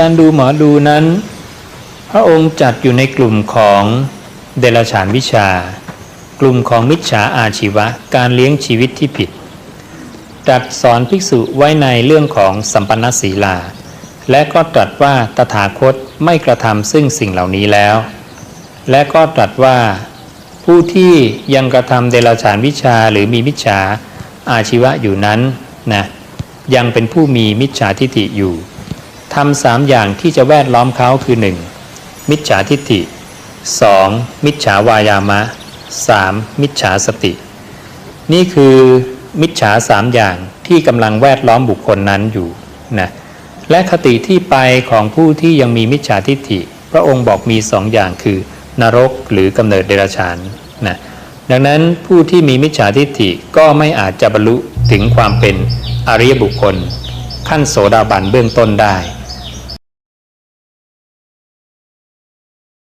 การดูหมอดูนั้น พระองค์จัดอยู่ในกลุ่มของเดรัจฉานวิชา กลุ่มของมิจฉาอาชีวะ การเลี้ยงชีวิตที่ผิดตรัสสอนภิกษุไว้ในเรื่องของสัมปันศีลา และก็ตรัสว่าตถาคตไม่กระทำซึ่งสิ่งเหล่านี้แล้ว และก็ตรัสว่า ผู้ที่ยังกระทำเดรัจฉานวิชาหรือมีมิจฉาอาชีวะอยู่นั้นนะยังเป็นผู้มีมิจฉาทิฏฐิอยู่ ทำสามอย่างที่จะแวดล้อมเขาคือ 1. มิจฉาทิฏฐิ 2. มิจฉาวายามะ 3. มิจฉาสติ นี่คือมิจฉาสามอย่างที่กำลังแวดล้อมบุคคลนั้นอยู่นะและคติที่ไปของผู้ที่ยังมีมิจฉาทิฏฐิ พระองค์บอกมีสองอย่างคือนรกหรือกำเนิดเดรัจฉานนะดังนั้นผู้ที่มีมิจฉาทิฏฐิก็ไม่อาจจะบรรลุถึงความเป็นอริยบุคคล ขั้นโสดาบันเบื้องต้นได้